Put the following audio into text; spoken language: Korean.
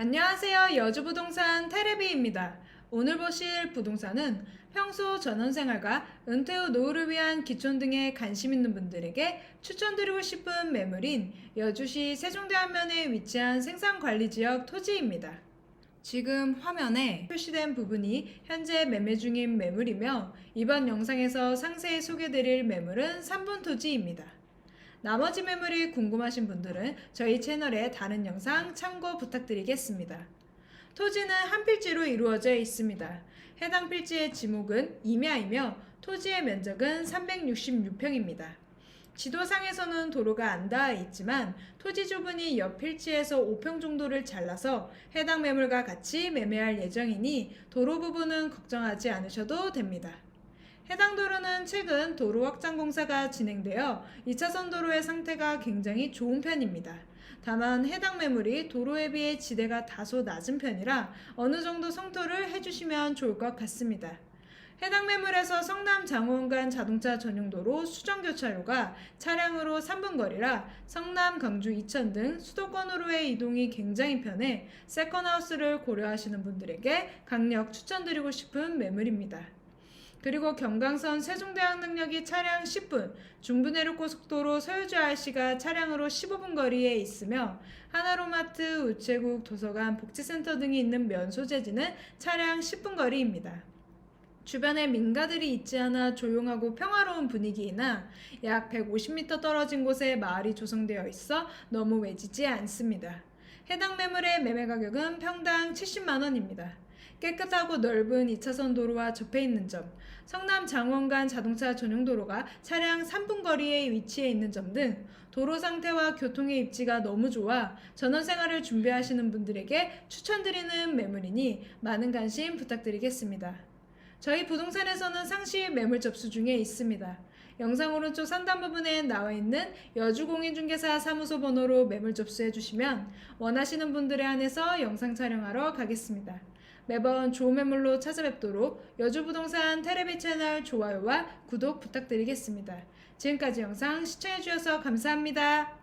안녕하세요. 여주부동산 테레비입니다. 오늘 보실 부동산은 평소 전원생활과 은퇴 후 노후를 위한 기촌 등에 관심 있는 분들에게 추천드리고 싶은 매물인 여주시 세종대 안면에 위치한 생산관리지역 토지입니다. 지금 화면에 표시된 부분이 현재 매매 중인 매물이며 이번 영상에서 상세히 소개드릴 매물은 3분 토지입니다. 나머지 매물이 궁금하신 분들은 저희 채널의 다른 영상 참고 부탁드리겠습니다. 토지는 한 필지로 이루어져 있습니다. 해당 필지의 지목은 임야이며 토지의 면적은 366평입니다. 지도상에서는 도로가 안 닿아 있지만 토지 주분이 옆 필지에서 5평 정도를 잘라서 해당 매물과 같이 매매할 예정이니 도로 부분은 걱정하지 않으셔도 됩니다. 해당 도로는 최근 도로 확장 공사가 진행되어 2차선 도로의 상태가 굉장히 좋은 편입니다. 다만 해당 매물이 도로에 비해 지대가 다소 낮은 편이라 어느 정도 성토를 해주시면 좋을 것 같습니다. 해당 매물에서 성남 장원 간 자동차 전용도로 수정교차로가 차량으로 3분 거리라 성남, 강주, 이천 등 수도권으로의 이동이 굉장히 편해 세컨하우스를 고려하시는 분들에게 강력 추천드리고 싶은 매물입니다. 그리고 경강선 세종대학능력이 차량 10분, 중부내륙고속도로 서유주 IC가 차량으로 15분 거리에 있으며 하나로마트, 우체국, 도서관, 복지센터 등이 있는 면 소재지는 차량 10분 거리입니다. 주변에 민가들이 있지 않아 조용하고 평화로운 분위기이나 약 150m 떨어진 곳에 마을이 조성되어 있어 너무 외지지 않습니다. 해당 매물의 매매 가격은 평당 70만 원입니다. 깨끗하고 넓은 2차선 도로와 접해 있는 점, 성남 장원 간 자동차 전용 도로가 차량 3분 거리에 위치해 있는 점 등 도로 상태와 교통의 입지가 너무 좋아 전원 생활을 준비하시는 분들에게 추천드리는 매물이니 많은 관심 부탁드리겠습니다. 저희 부동산에서는 상시 매물 접수 중에 있습니다. 영상 오른쪽 상단 부분에 나와 있는 여주공인중개사 사무소 번호로 매물 접수해 주시면 원하시는 분들에 한해서 영상 촬영하러 가겠습니다. 매번 좋은 매물로 찾아뵙도록 여주부동산 테레비 채널 좋아요와 구독 부탁드리겠습니다. 지금까지 영상 시청해 주셔서 감사합니다.